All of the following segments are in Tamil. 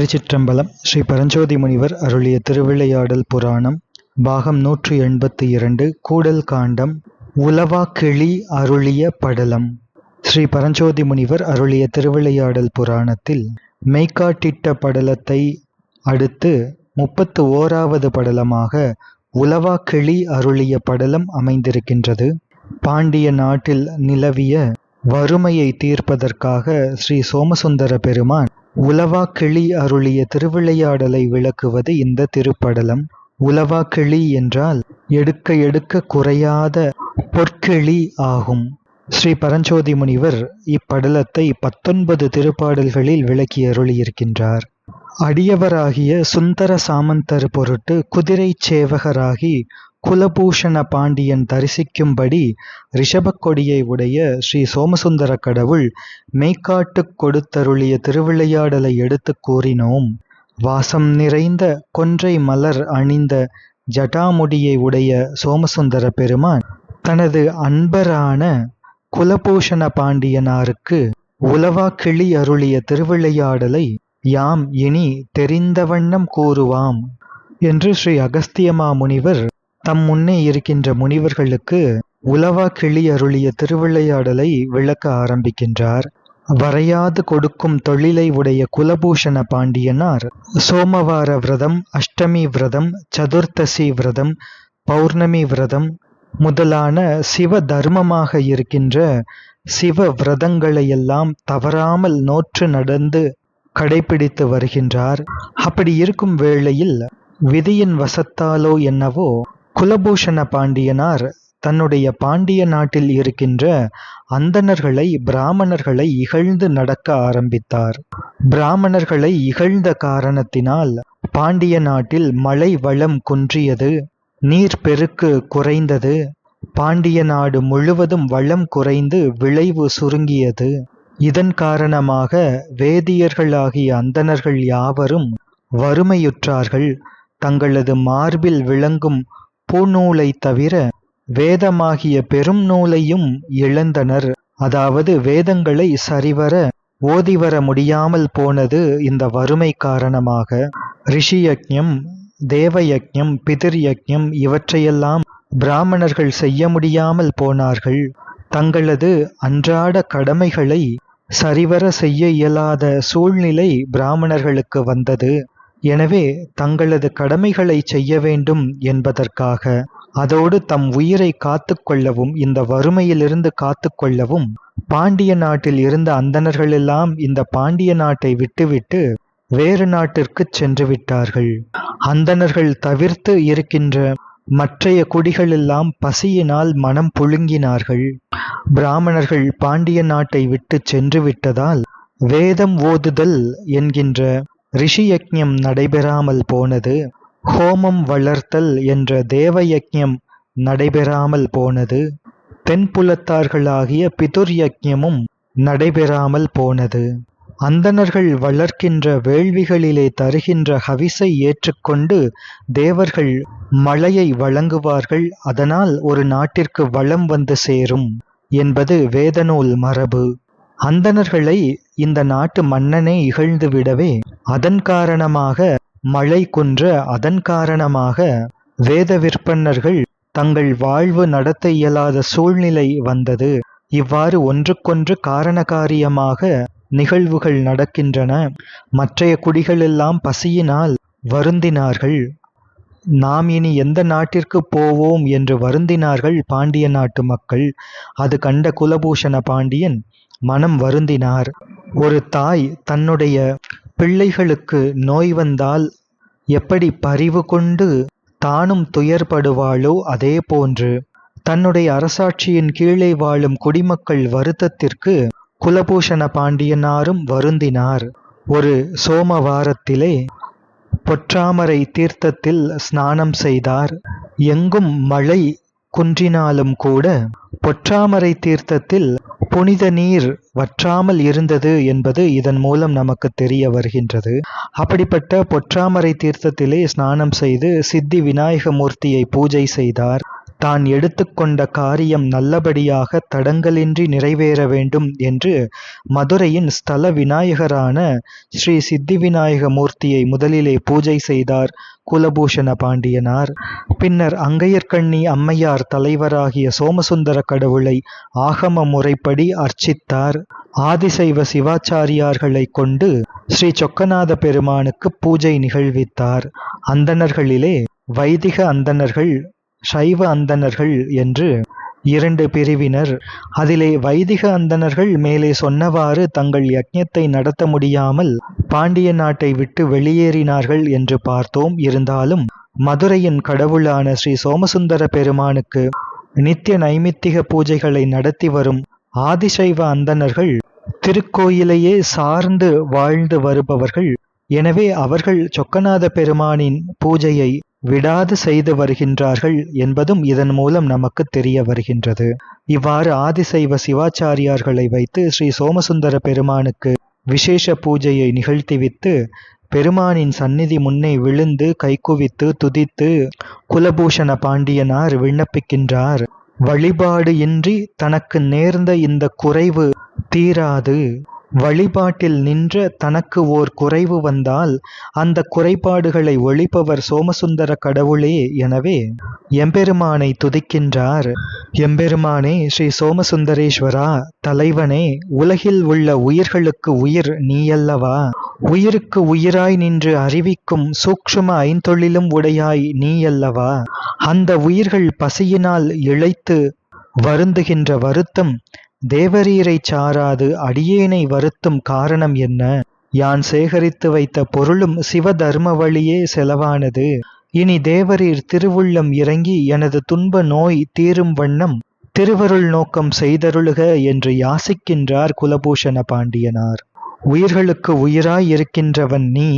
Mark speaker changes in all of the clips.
Speaker 1: திருச்சிற்றம்பலம் ஸ்ரீ பரஞ்சோதி முனிவர் அருளிய திருவிளையாடல் புராணம் பாகம் நூற்றி எண்பத்தி இரண்டு கூடல் காண்டம் உலவா கிளி அருளிய படலம். ஸ்ரீ பரஞ்சோதி முனிவர் அருளிய திருவிளையாடல் புராணத்தில் மெய்காட்டிட்ட படலத்தை அடுத்து முப்பத்து ஓராவது படலமாக உலவா கிளி அருளிய படலம் அமைந்திருக்கின்றது. பாண்டிய நாட்டில் நிலவிய வறுமையை தீர்ப்பதற்காக ஸ்ரீ சோமசுந்தர பெருமான் உலவா கிளி அருளிய திருவிளையாடலை விளக்குவது இந்த திருப்படலம். உலவா கிளி என்றால் எடுக்க எடுக்க குறையாத பொற்கிளி ஆகும். ஸ்ரீ பரஞ்சோதி முனிவர் இப்படலத்தை பத்தொன்பது திருப்பாடல்களில் விளக்கி அருளியிருக்கின்றார். அடியவராகிய சுந்தர சாமந்தர் பொருட்டு குதிரை சேவகராகி குலபூஷண பாண்டியன் தரிசிக்கும்படி ரிஷபக் கொடியை உடைய ஸ்ரீ சோமசுந்தர கடவுள் மெய்க்காட்டுக் கொடுத்தருளிய திருவிளையாடலை எடுத்து கூறினோம். வாசம் நிறைந்த கொன்றை மலர் அணிந்த ஜட்டாமுடியை உடைய சோமசுந்தர பெருமான் தனது அன்பரான குலபூஷண பாண்டியனாருக்கு உலவா கிளி அருளிய திருவிளையாடலை யாம் இனி தெரிந்த வண்ணம் கூறுவாம் என்று ஸ்ரீ அகஸ்தியமா முனிவர் தம் முன்னே இருக்கின்ற முனிவர்களுக்கு உலவா கிளி அருளிய திருவிளையாடலை விளக்க ஆரம்பிக்கின்றார். வரையாது கொடுக்கும் தொழிலை உடைய குலபூஷண பாண்டியனார் சோமவார விரதம் அஷ்டமி விரதம் சதுர்த்தசி விரதம் பௌர்ணமி விரதம் முதலான சிவ தர்மமாக இருக்கின்ற சிவ விரதங்களையெல்லாம் தவறாமல் நோற்று நடந்து கடைபிடித்து வருகின்றார். அப்படி இருக்கும் வேளையில் விதியின் வசத்தாலோ என்னவோ குலபூஷண பாண்டியனார் தன்னுடைய பாண்டிய நாட்டில் இருக்கின்ற அந்தணர்களை பிராமணர்களை இகழ்ந்து நடக்க ஆரம்பித்தார். பிராமணர்களை இகழ்ந்த காரணத்தினால் பாண்டிய நாட்டில் மழை வளம் குன்றியது நீர் பெருக்கு குறைந்தது பாண்டிய நாடு முழுவதும் வளம் குறைந்து விளைவு சுருங்கியது. இதன் காரணமாக வேதியர்களாகிய அந்தணர்கள் யாவரும் வறுமையுற்றார்கள் தங்களது மார்பில் விளங்கும் பூநூலை தவிர வேதமாகிய பெரும் நூலையும் இழந்தனர். அதாவது வேதங்களை சரிவர ஓதிவர முடியாமல் போனது இந்த வறுமை காரணமாக. ரிஷி யக்ஞம் பிதிர்யக்ஞம் பிதிர் யக்ஞம் இவற்றையெல்லாம் பிராமணர்கள் செய்ய முடியாமல் போனார்கள். தங்களது அன்றாட கடமைகளை சரிவர செய்ய இயலாத சூழ்நிலை பிராமணர்களுக்கு வந்தது. எனவே தங்களது கடமைகளை செய்ய வேண்டும் என்பதற்காக அதோடு தம் உயிரை காத்து கொள்ளவும் இந்த வறுமையிலிருந்து காத்து கொள்ளவும் பாண்டிய நாட்டில் இருந்த அந்தணர்களெல்லாம் இந்த பாண்டிய நாட்டை விட்டுவிட்டு வேறு நாட்டிற்கு சென்று விட்டார்கள். அந்தணர்கள் தவிர்த்து இருக்கின்ற மற்றைய குடிகளெல்லாம் பசியினால் மனம் புழுங்கினார்கள். பிராமணர்கள் பாண்டிய நாட்டை விட்டு சென்று விட்டதால் வேதம் ஓதுதல் என்கின்ற ரிஷி யக்ஞம் நடைபெறாமல் போனது ஹோமம் வளர்த்தல் என்ற தேவ யக்ஞம் நடைபெறாமல் போனது தென்புலத்தார்களாகிய பிதுர் யக்ஞமும் நடைபெறாமல் போனது. அந்தணர்கள் வளர்க்கின்ற வேள்விகளிலே தருகின்ற ஹவிசை ஏற்றுக்கொண்டு தேவர்கள் மழையை வழங்குவார்கள் அதனால் ஒரு நாட்டிற்கு வளம் வந்து சேரும் என்பது வேதநூல் மரபு. அந்தணர்களை இந்த நாட்டு மன்னனே இகழ்ந்து விடவே அதன் காரணமாக மழை குன்ற அதன் காரணமாக வேத விற்பன்னர்கள் தங்கள் வாழ்வு நடத்த இயலாத சூழ்நிலை வந்தது. இவ்வாறு ஒன்றுக்கொன்று காரணகாரியமாக நிகழ்வுகள் நடக்கின்றன. மற்றைய குடிகளெல்லாம் பசியினால் வருந்தினார்கள். நாம் இனி எந்த நாட்டிற்கு போவோம் என்று வருந்தினார்கள் பாண்டிய நாட்டு மக்கள். அது கண்ட குலபூஷண பாண்டியன் மனம் வருந்தினார். ஒரு தாய் தன்னுடைய பிள்ளைகளுக்கு நோய் வந்தால் எப்படி பரிவு கொண்டு தானும் துயர்படுவாளோ அதே போன்று தன்னுடைய அரசாட்சியின் கீழே வாழும் குடிமக்கள் வருத்தத்திற்கு குலபூஷண பாண்டியனாரும் வருந்தினார். ஒரு சோமவாரத்திலே பொற்றாமரை தீர்த்தத்தில் ஸ்நானம் செய்தார். எங்கும் மழை குன்றினாலும் கூட பொற்றாமரை தீர்த்தத்தில் புனித நீர் வற்றாமல் இருந்தது என்பது இதன் மூலம் நமக்கு தெரிய வருகின்றது. அப்படிப்பட்ட பொற்றாமரை தீர்த்தத்திலே ஸ்நானம் செய்து சித்தி விநாயக மூர்த்தியை பூஜை செய்தார். தான் எடுத்துக்கொண்ட காரியம் நல்லபடியாக தடங்கலின்றி நிறைவேற வேண்டும் என்று மதுரையின் ஸ்தல விநாயகரான ஸ்ரீ சித்தி விநாயக மூர்த்தியை முதலிலே பூஜை செய்தார். குலபூஷண பாண்டியனார். பின்னர் அங்கையர்கண்ணி அம்மையார் தலைவராகிய சோமசுந்தர கடவுளை ஆகம முறைப்படி அர்ச்சித்தார். ஆதிசைவ சிவாச்சாரியார்களை கொண்டு ஸ்ரீ சொக்கநாத பெருமானுக்கு பூஜை நிகழ்வித்தார். அந்தணர்களிலே வைதிக அந்தணர்கள் சைவ அந்தணர்கள் என்று இரண்டு பிரிவினர். அதிலே வைதிக அந்தணர்கள் மேலே சொன்னவாறு தங்கள் யக்ஞத்தை நடத்த முடியாமல் பாண்டிய நாட்டை விட்டு வெளியேறினார்கள் என்று பார்த்தோம். இருந்தாலும் மதுரையின் கடவுளான ஸ்ரீ சோமசுந்தர பெருமானுக்கு நித்திய நைமித்திக பூஜைகளை நடத்தி வரும் ஆதிசைவ அந்தணர்கள் திருக்கோயிலையே சார்ந்து வாழ்ந்து வருபவர்கள். எனவே அவர்கள் சொக்கநாத பெருமானின் பூஜையை விடாது செய்து வருகின்றார்கள் என்பதும் இதன் மூலம் நமக்கு தெரிய வருகின்றது. இவ்வாறு ஆதிசைவ சிவாச்சாரியார்களை வைத்து ஸ்ரீ சோமசுந்தர பெருமானுக்கு விசேஷ பூஜையை நிகழ்த்திவித்து பெருமானின் சந்நிதி முன்னே விழுந்து கைக்குவித்து துதித்து குலபூஷண பாண்டியனார் விண்ணப்பிக்கின்றார். வழிபாடு இன்றி தனக்கு நேர்ந்த இந்த குறைவு தீராது. வழிபாட்டில் நின்ற தனக்கு ஓர் குறைவு வந்தால் அந்த குறைபாடுகளை ஒழிப்பவர் சோமசுந்தர கடவுளே எனவே எம்பெருமானை துதிக்கின்றார். எம்பெருமானே ஸ்ரீ சோமசுந்தரேஸ்வரா தலைவனே உலகில் உள்ள உயிர்களுக்கு உயிர் நீயல்லவா? உயிருக்கு உயிராய் நின்று அறிவிக்கும் சூக்ஷ்ம ஐந்தொழிலும் உடையாய் நீயல்லவா? அந்த உயிர்கள் பசியினால் இழைத்து வருந்துகின்ற வருத்தம் தேவரீரைச் சாராது அடியேனை வருத்தும் காரணம் என்ன? யான் சேகரித்து வைத்த பொருளும் சிவதர்ம வழியே செலவானது. இனி தேவரீர் திருவுள்ளம் இறங்கி எனது துன்ப நோய் தீரும் வண்ணம் திருவருள் நோக்கம் செய்தருளுக என்று யாசிக்கின்றார் குலபூஷண பாண்டியனார். உயிர்களுக்கு உயிராய் இருக்கின்றவன் நீ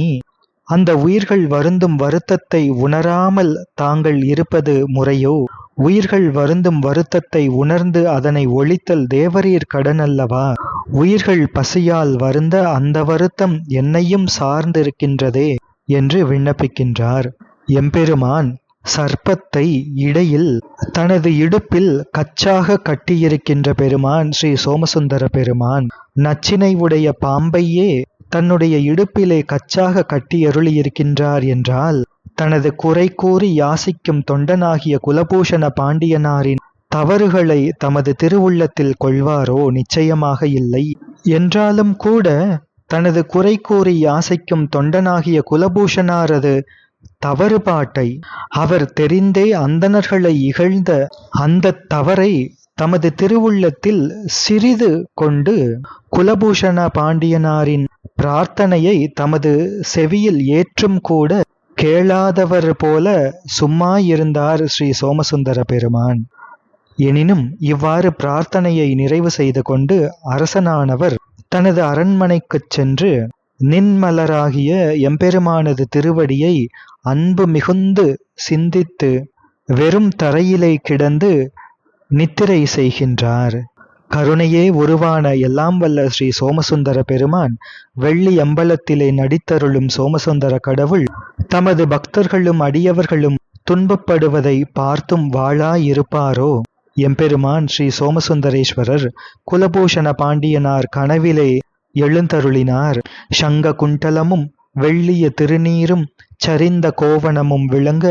Speaker 1: அந்த உயிர்கள் வருந்தும் வருத்தத்தை உணராமல் தாங்கள் இருப்பது முறையோ? உயிர்கள் வருந்தும் வருத்தத்தை உணர்ந்து அதனை ஒழித்தல் தேவரீர் கடன் அல்லவா உயிர்கள் பசியால் வருந்த அந்த வருத்தம் என்னையும் சார்ந்திருக்கின்றதே என்று விண்ணப்பிக்கின்றார். எம்பெருமான் சர்ப்பத்தை இடையில் தனது இடுப்பில் கச்சாக கட்டியிருக்கின்ற பெருமான் ஸ்ரீ சோமசுந்தர பெருமான் நச்சினை உடைய பாம்பையே தன்னுடைய இடுப்பிலே கச்சாக கட்டியருளியிருக்கின்றார் என்றால் தனது குறை கூறி யாசிக்கும் தொண்டனாகிய குலபூஷண பாண்டியனாரின் தவறுகளை தமது திருவுள்ளத்தில் கொள்வாரோ நிச்சயமாக இல்லை. என்றாலும் கூட தனது குறை கூறி யாசிக்கும் தொண்டனாகிய குலபூஷணாரது தவறுபாட்டை அவர் தெரிந்தே அந்தணர்களை இகழ்ந்த அந்த தவறை தமது திருவுள்ளத்தில் சிறிது கொண்டு குலபூஷண பாண்டியனாரின் பிரார்த்தனையை தமது செவியில் ஏற்றும் கூட கேளாதவர் போல சும்மா இருந்தார் ஸ்ரீ சோமசுந்தர பெருமான். எனினும் இவ்வாறு பிரார்த்தனையை நிறைவு செய்து கொண்டு அரசனானவர் தனது அரண்மனைக்குச் சென்று நின்மலராகிய எம்பெருமானது திருவடியை அன்பு மிகுந்து சிந்தித்து வெறும் தரையிலே கிடந்து நித்திரை செய்கின்றார். கருணையே உருவான எல்லாம் வல்ல ஸ்ரீ சோமசுந்தர பெருமான் வெள்ளி அம்பலத்திலே நடித்தருளும் சோமசுந்தர கடவுள் தமது பக்தர்களும் அடியவர்களும் துன்பப்படுவதை பார்த்தும் வாழாயிருப்பாரோ? எம்பெருமான் ஸ்ரீ சோமசுந்தரேஸ்வரர் குலபூஷண பாண்டியனார் கனவிலே எழுந்தருளினார். சங்க குண்டலமும் வெள்ளிய திருநீரும் சரிந்த கோவணமும் விளங்க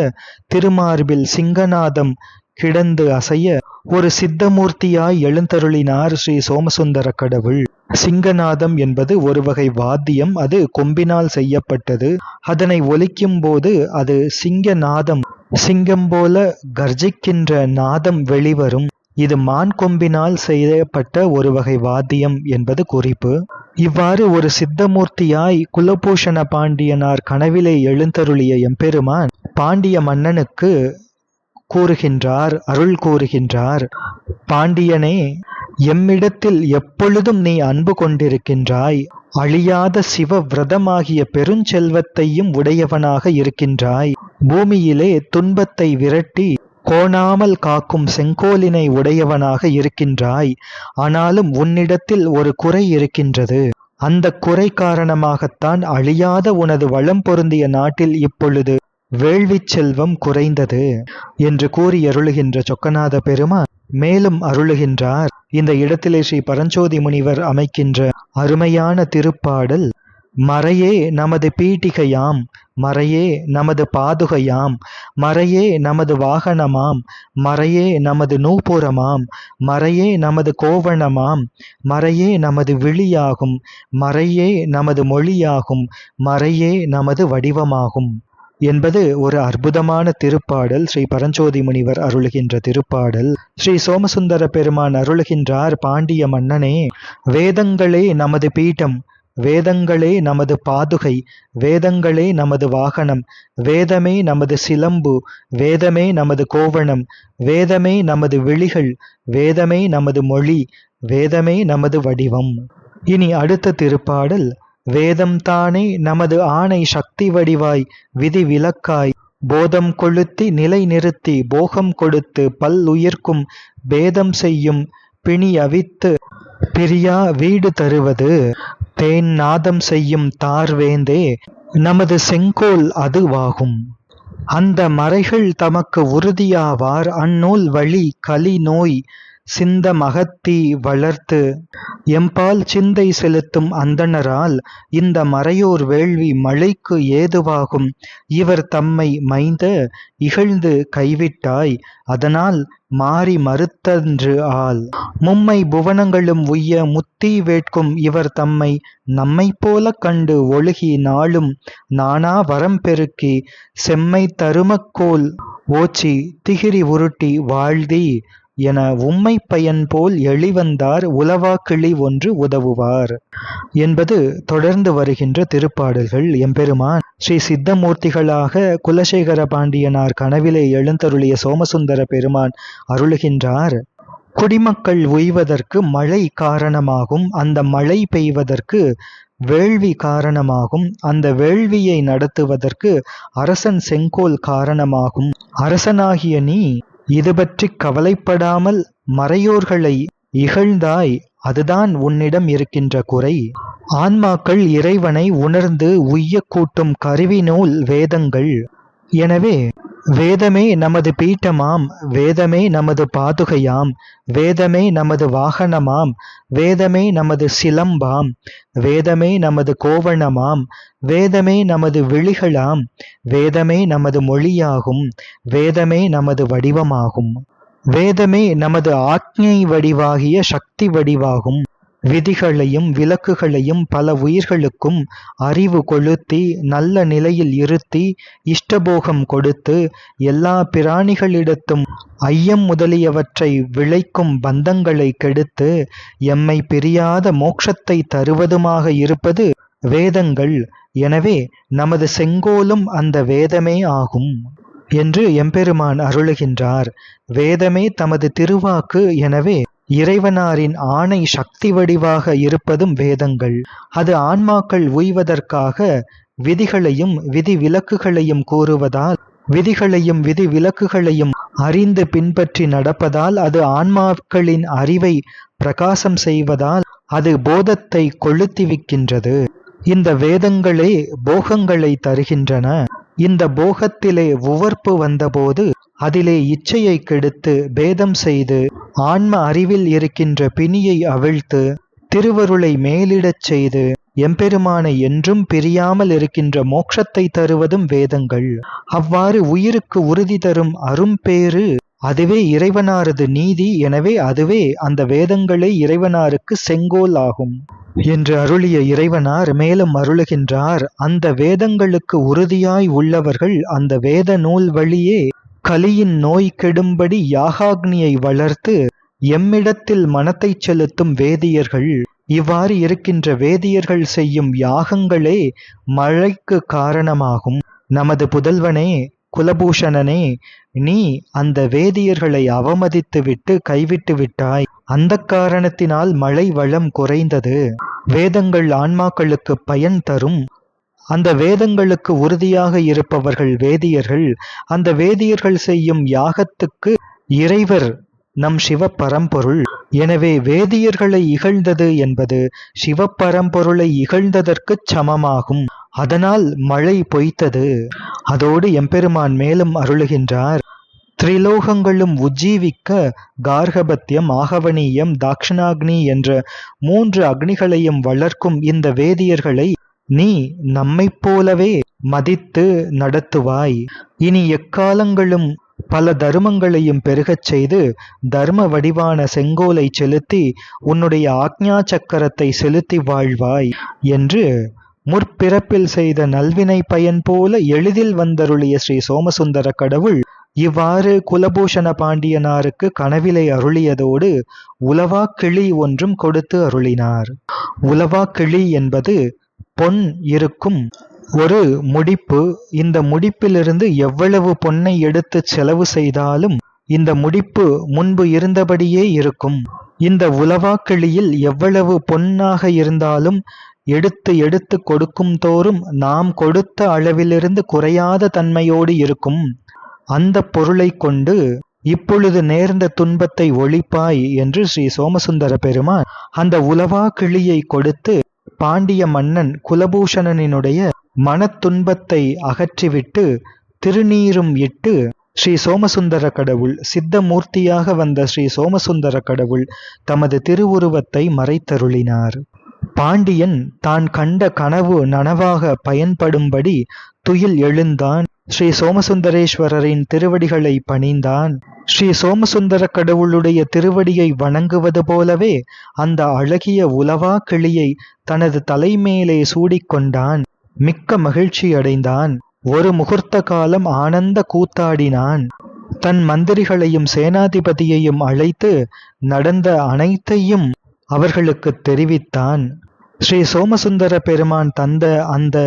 Speaker 1: திருமார்பில் சிங்கநாதம் கிடந்து அசைய ஒரு சித்தமூர்த்தியாய் எழுந்தருளினார் ஸ்ரீ சோமசுந்தர கடவுள். சிங்கநாதம் என்பது ஒரு வகை வாத்தியம் அது கொம்பினால் செய்யப்பட்டது. அதனை ஒலிக்கும் போது அது சிங்க நாதம் சிங்கம் போல கர்ஜிக்கின்ற நாதம் வெளிவரும். இது மான் கொம்பினால் செய்யப்பட்ட ஒரு வகை வாத்தியம் என்பது குறிப்பு. இவ்வாறு ஒரு சித்தமூர்த்தியாய் குலபூஷண பாண்டியனார் கனவிலே எழுந்தருளிய எம்பெருமான் பாண்டிய மன்னனுக்கு கூறுகின்றார் அருள் கூறுகின்றார். பாண்டியனே எம்மிடத்தில் எப்பொழுதும் நீ அன்பு கொண்டிருக்கின்றாய். அழியாத சிவ விரதமாகிய பெருஞ்செல்வத்தையும் உடையவனாக இருக்கின்றாய். பூமியிலே துன்பத்தை விரட்டி கோணாமல் காக்கும் செங்கோலினை உடையவனாக இருக்கின்றாய். ஆனாலும் உன்னிடத்தில் ஒரு குறை இருக்கின்றது. அந்த குறை காரணமாகத்தான் அழியாத உனது வளம் பொருந்திய நாட்டில் இப்பொழுது வேள்விச் செல்வம் குறைந்தது என்று கூறி அருளுகின்ற சொக்கநாத பெருமான் மேலும் அருளுகின்றார். இந்த இடத்திலே ஸ்ரீ பரஞ்சோதி முனிவர் அமைக்கின்ற அருமையான திருப்பாடல் மறையே நமது பீட்டிகையாம் மறையே நமது பாதுகையாம் மறையே நமது வாகனமாம் மறையே நமது நூபுரமாம் மறையே நமது கோவணமாம் மறையே நமது விழியாகும் மறையே நமது மொழியாகும் மறையே நமது வடிவமாகும். என்பது ஒரு அற்புதமான திருப்பாடல் ஸ்ரீ பரஞ்சோதி முனிவர் அருளுகின்ற திருப்பாடல். ஸ்ரீ சோமசுந்தர பெருமான் அருளுகின்றார் பாண்டிய மன்னனே வேதங்களே நமது பீட்டம் வேதங்களே நமது பாதுகை வேதங்களே நமது வாகனம் வேதமே நமது சிலம்பு வேதமே நமது கோவணம் வேதமே நமது விழிகள் வேதமே நமது மொழி வேதமே நமது வடிவம். இனி அடுத்த திருப்பாடல் வேதம் தானே நமது ஆணை சக்தி வடிவாய் விதி விலக்காய் போதம் கொளுத்தி நிலை நிறுத்தி போகம் கொடுத்து பல் உயிர்க்கும் பேதம் செய்யும் பிணி அவித்து பிரியா வீடு தருவது தேன் நாதம் செய்யும் தார்வேந்தே நமது செங்கோல் அதுவாகும். அந்த மறைகள் தமக்கு உறுதியாவார் அந்நூல் வழி கலி நோய் சிந்த மகத்தி வளர்த்து எம்பால் சிந்தை செலுத்தும் அந்தணரால் இந்த மறையோர் வேள்வி மழைக்கு ஏதுவாகும். இவர் தம்மை மைந்த இகழ்ந்து கைவிட்டாய் அதனால் மாறி மறுத்தன்று ஆள். மும்மை புவனங்களும் உய்ய முத்தி வேட்கும் இவர் தம்மை நம்மை போல கண்டு ஒழுகி நாளும் நானா வரம் பெருக்கி செம்மை தருமக்கோல் ஓச்சி திகிரி உருட்டி வாழ்தி என உம்மை பயன் போல் எளிவந்தார் உலவாக்கிளி ஒன்று உதவுவார் என்பது தொடர்ந்து வருகின்ற திருப்பாடல்கள். எம்பெருமான் ஸ்ரீ சித்தமூர்த்திகளாக குலசேகர பாண்டியனார் கனவிலே எழுந்தருளிய சோமசுந்தர பெருமான் அருளுகின்றார். குடிமக்கள் உய்வதற்கு மழை காரணமாகும் அந்த மழை பெய்வதற்கு வேள்வி காரணமாகும் அந்த வேள்வியை நடத்துவதற்கு அரசன் செங்கோல் காரணமாகும். அரசனாகிய நீ இது பற்றி கவலைப்படாமல் மறையோர்களை இகழ்ந்தாய் அதுதான் உன்னிடம் இருக்கின்ற குறை. ஆன்மாக்கள் இறைவனை உணர்ந்து உய்ய கூட்டும் கருவி நூல் வேதங்கள். எனவே வேதமே நமது பீட்டமாம் வேதமே நமது பாதுகையாம் வேதமே நமது வாகனமாம் வேதமே நமது சிலம்பாம் வேதமே நமது கோவணமாம் வேதமே நமது விழிகளாம் வேதமே நமது மொழியாகும் வேதமே நமது வடிவமாகும். வேதமே நமது ஆக்ஞை வடிவாகிய சக்தி வடிவாகும். விதிகளையும் விலக்குகளையும் பல உயிர்களுக்கும் அறிவு கொளுத்தி நல்ல நிலையில் இருத்தி இஷ்டபோகம் கொடுத்து எல்லா பிராணிகளிடத்தும் ஐயம் முதலியவற்றை விளைக்கும் பந்தங்களை கெடுத்து எம்மை பிரியாத மோட்சத்தை தருவதுமாக இருப்பது வேதங்கள். எனவே நமது செங்கோலும் அந்த வேதமே ஆகும் என்று எம்பெருமான் அருளுகின்றார். வேதமே தமது திருவாக்கு. எனவே இறைவனாரின் ஆணை சக்தி வடிவாக இருப்பதும் வேதங்கள். அது ஆன்மாக்கள் உய்வதற்காக விதிகளையும் விதி விலக்குகளையும் கூறுவதால் விதிகளையும் விதி விலக்குகளையும் அறிந்து பின்பற்றி நடப்பதால் அது ஆன்மாக்களின் அறிவை பிரகாசம் செய்வதால் அது போதத்தை கொளுத்திவிக்கின்றது. இந்த வேதங்களே போகங்களை தருகின்றன. இந்த போகத்திலே உவர்ப்பு வந்தபோது அதிலே இச்சையை கெடுத்து பேதம் செய்து ஆன்ம அறிவில் இருக்கின்ற பிணியை அவிழ்த்து திருவருளை மேலிடச் செய்து எம்பெருமானை என்றும் பிரியாமல் இருக்கின்ற மோட்சத்தை தருவதும் வேதங்கள். அவ்வாறு உயிருக்கு உறுதி தரும் அரும்பேறு அதுவே இறைவனாரது நீதி எனவே அதுவே அந்த வேதங்களே இறைவனாருக்கு செங்கோல் ஆகும். என்று அருளிய இறைவனார் மேலும் அருளுகின்றார் அந்த வேதங்களுக்கு உறுதியாய் உள்ளவர்கள் அந்த வேத நூல் வழியே கலியின் நோய் கெடும்படி யாகாக்னியை வளர்த்து எம்மிடத்தில் மனத்தைச் செலுத்தும் வேதியர்கள். இவ்வாறு இருக்கின்ற வேதியர்கள் செய்யும் யாகங்களே மழைக்கு காரணமாகும். நமது புதல்வனே குலபூஷணனே நீ அந்த வேதியர்களை அவமதித்துவிட்டு கைவிட்டு விட்டாய். அந்த காரணத்தினால் மழை வளம் குறைந்தது. வேதங்கள் ஆன்மாக்களுக்கு பயன் தரும். அந்த வேதங்களுக்கு உறுதியாக இருப்பவர்கள் வேதியர்கள் அந்த வேதியர்கள் செய்யும் யாகத்துக்கு இறைவர் நம் சிவபரம்பொருள். எனவே வேதியர்களை இகழ்ந்தது என்பது சிவபரம்பொருளை இகழ்ந்ததற்குச் சமமாகும். அதனால் மழை பொய்த்தது. அதோடு எம்பெருமான் மேலும் அருளுகின்றார் திரிலோகங்களும் உஜ்ஜீவிக்க கார்கபத்தியம் ஆகவனீயம் தாக்ஷணாக்னி என்ற மூன்று அக்னிகளையும் வளர்க்கும் இந்த வேதியர்களை நீ நம்மைப் போலவே மதித்து நடத்துவாய். இனி எக்காலங்களும் பல தருமங்களையும் பெருகச் செய்து தர்ம வடிவான செங்கோலை செலுத்தி உன்னுடைய ஆக்ஞா சக்கரத்தை செலுத்தி வாழ்வாய் என்று முற்பிறப்பில் செய்த நல்வினை பயன் போல எளிதில் வந்தருளிய ஸ்ரீ சோமசுந்தர கடவுள் இவ்வாறு குலபூஷண பாண்டியனாருக்கு கனவிலை அருளியதோடு உலவா கிளி ஒன்றும் கொடுத்து அருளினார். உலவா கிளி என்பது பொன் இருக்கும் ஒரு முடிப்பு. இந்த முடிப்பிலிருந்து எவ்வளவு பொன்னை எடுத்து செலவு செய்தாலும் இந்த முடிப்பு முன்பு இருந்தபடியே இருக்கும். இந்த உலவாக்கிளியில் எவ்வளவு பொன்னாக இருந்தாலும் எடுத்து எடுத்து கொடுக்கும் தோறும் நாம் கொடுத்த அளவிலிருந்து குறையாத தன்மையோடு இருக்கும். அந்த பொருளை கொண்டு இப்பொழுது நேர்ந்த துன்பத்தை ஒழிப்பாய் என்று ஸ்ரீ சோமசுந்தர பெருமான் அந்த உலவா கிளியை கொடுத்து பாண்டிய மன்னன் குலபூஷணனினுடைய மனத்துன்பத்தை அகற்றிவிட்டு திருநீரும் இட்டு ஸ்ரீ சோமசுந்தர கடவுள் சித்தமூர்த்தியாக வந்த ஸ்ரீ சோமசுந்தர கடவுள் தமது திருவுருவத்தை மறைத்தருளினார். பாண்டியன் தான் கண்ட கனவு நனவாக பயன்படும்படி துயில் எழுந்தான். ஸ்ரீ சோமசுந்தரேஸ்வரரின் திருவடிகளை பணிந்தான். ஸ்ரீ சோமசுந்தர கடவுளுடைய திருவடியை வணங்குவது போலவே அந்த அழகிய உலவா கிளியை தனது தலைமேலே சூடிக்கொண்டான். மிக்க மகிழ்ச்சி அடைந்தான். ஒரு முகூர்த்த காலம் ஆனந்த கூத்தாடினான். தன் மந்திரிகளையும் சேனாதிபதியையும் அழைத்து நடந்த அனைத்தையும் அவர்களுக்கு தெரிவித்தான். ஸ்ரீ சோமசுந்தர பெருமான் தந்த அந்த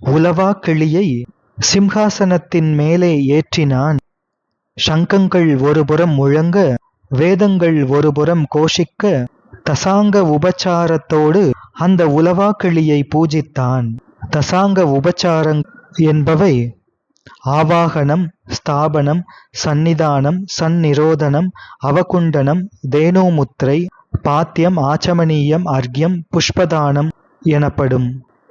Speaker 1: உலவா கிளியை சிம்ஹாசனத்தின் மேலே ஏற்றினான். சங்கங்கள் ஒருபுறம் முழங்க வேதங்கள் ஒருபுறம் கோஷிக்க தசாங்க உபச்சாரத்தோடு அந்த உலவா கிளியை பூஜித்தான். தசாங்க உபச்சாரங் என்பவை ஆவாகனம் ஸ்தாபனம் சந்நிதானம் சந்நிரோதனம் அவகுண்டனம் தேனோமுத்திரை பாத்தியம் ஆச்சமனீயம் அர்க்யம் புஷ்பதானம் எனப்படும்.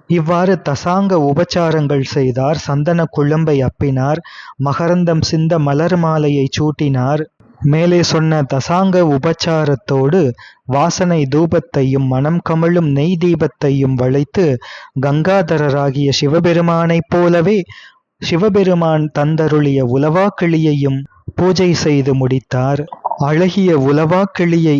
Speaker 1: இவ்வாறு தசாங்க உபச்சாரங்கள் செய்தார். சந்தன குழம்பை அப்பினார். மகரந்தம் சிந்த மலர் மாலையை சூட்டினார். மேலே சொன்ன தசாங்க உபச்சாரத்தோடு வாசனை தூபத்தையும் மனம் கமழும் நெய் தீபத்தையும் வளைத்து கங்காதரராகிய சிவபெருமானைப் போலவே சிவபெருமான் தந்தருளிய உலவாக்கிளியையும் பூஜை செய்து முடித்தார். அழகிய உலவாக்கிளியை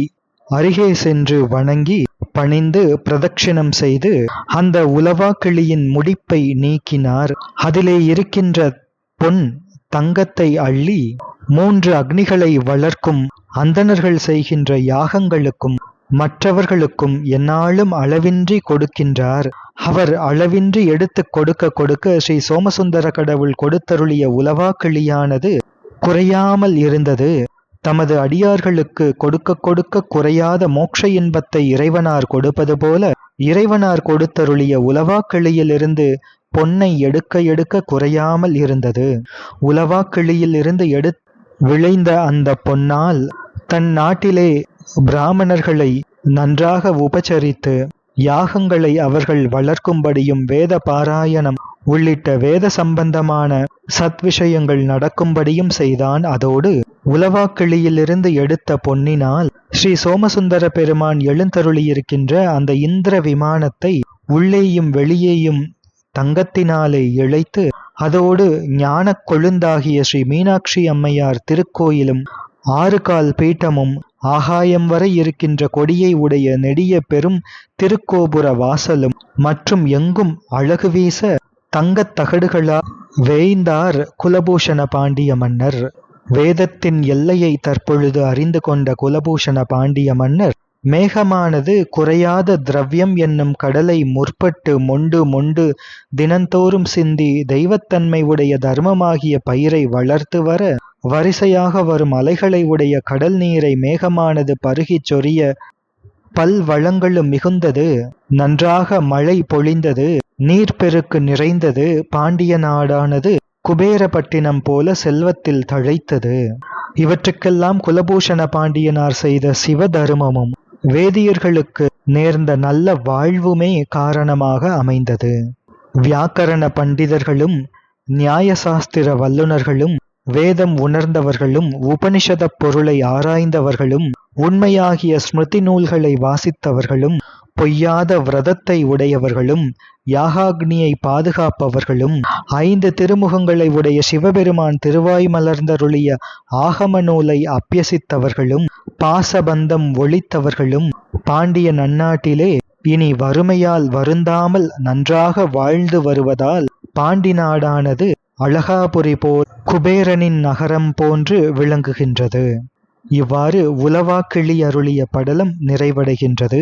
Speaker 1: அருகே சென்று வணங்கி பணிந்து பிரதட்சிணம் செய்து அந்த உலவாக்கிளியின் முடிப்பை நீக்கினார். அதிலே இருக்கின்ற பொன் தங்கத்தை அள்ளி மூன்று அக்னிகளை வளர்க்கும் அந்தணர்கள் செய்கின்ற யாகங்களுக்கும் மற்றவர்களுக்கும் என்னாலும் அளவின்றி கொடுக்கின்றார். அவர் அளவின்றி எடுத்து கொடுக்க கொடுக்க ஸ்ரீ சோமசுந்தர கடவுள் கொடுத்தருளிய உலவாக்கிளியானது குறையாமல் இருந்தது. தமது அடியார்களுக்கு கொடுக்க கொடுக்க குறையாத மோட்ச இன்பத்தை இறைவனார் கொடுப்பது போல இறைவனார் கொடுத்தருளிய உலவா கிளியிலிருந்து பொன்னை எடுக்க எடுக்க குறையாமல் இருந்தது. உலவா இருந்து எடு விளைந்த அந்த பொன்னால் தன் நாட்டிலே பிராமணர்களை நன்றாக உபச்சரித்து யாகங்களை அவர்கள் வளர்க்கும்படியும் வேத பாராயணம் உள்ளிட்ட வேத சம்பந்தமான சத்விஷயங்கள் நடக்கும்படியும் செய்தான். அதோடு உலவாக்கிளியிலிருந்து எடுத்த பொன்னினால் ஸ்ரீ சோமசுந்தர பெருமான் எழுந்தருளியிருக்கின்ற அந்த இந்திர விமானத்தை உள்ளேயும் வெளியேயும் தங்கத்தினாலே இழைத்து அதோடு ஞானக் கொழுந்தாகிய ஸ்ரீ மீனாட்சி அம்மையார் திருக்கோயிலும் ஆறு கால் பீட்டமும் ஆகாயம் வரை இருக்கின்ற கொடியை உடைய நெடிய பெரும் திருக்கோபுர வாசலும் மற்றும் எங்கும் அழகு வீச தங்கத் தகடுகளா வேய்ந்தார் குலபூஷண பாண்டிய மன்னர். வேதத்தின் எல்லையை தற்பொழுது அறிந்து கொண்ட குலபூஷண பாண்டிய மன்னர் மேகமானது குறையாத திரவியம் என்னும் கடலை முற்பட்டு மொண்டு மொண்டு தினந்தோறும் சிந்தி தெய்வத்தன்மை உடைய தர்மமாகிய பயிரை வளர்த்து வர வரிசையாக வரும் அலைகளை உடைய கடல் நீரை மேகமானது பருகிச் சொரிய பல் வளங்களும் மிகுந்தது. நன்றாக மழை பொழிந்தது. நீர்ப்பெருக்கு நிறைந்தது. பாண்டிய நாடானது குபேரப்பட்டினம் போல செல்வத்தில் தழைத்தது. இவற்றுக்கெல்லாம் குலபூஷண பாண்டியனார் செய்த சிவ தர்மமும் வேதியர்களுக்கு நேர்ந்த நல்ல வாழ்வுமே காரணமாக அமைந்தது. வியாக்கரண பண்டிதர்களும் நியாயசாஸ்திர வல்லுனர்களும் வேதம் உணர்ந்தவர்களும் உபனிஷதப் பொருளை ஆராய்ந்தவர்களும் உண்மையாகிய ஸ்மிருதி நூல்களை வாசித்தவர்களும் பொய்யாத விரதத்தை உடையவர்களும் யாகாக்னியை பாதுகாப்பவர்களும் ஐந்து திருமுகங்களை உடைய சிவபெருமான் திருவாய் மலர்ந்தருளிய ஆகம நூலை அப்பியசித்தவர்களும் பாசபந்தம் ஒழித்தவர்களும் பாண்டிய நன்னாட்டிலே இனி வறுமையால் வருந்தாமல் நன்றாக வாழ்ந்து வருவதால் பாண்டி நாடானது அழகாபுரி போல் குபேரனின் நகரம் போன்று விளங்குகின்றது. இவ்வாறு உலவாக்கிளி அருளிய படலம் நிறைவடைகின்றது.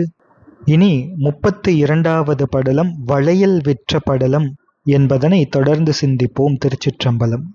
Speaker 1: இனி முப்பத்தி இரண்டாவது படலம் வளையல் விற்ற படலம் என்பதனை தொடர்ந்து சிந்திப்போம் திருச்சிற்றம்பலம்.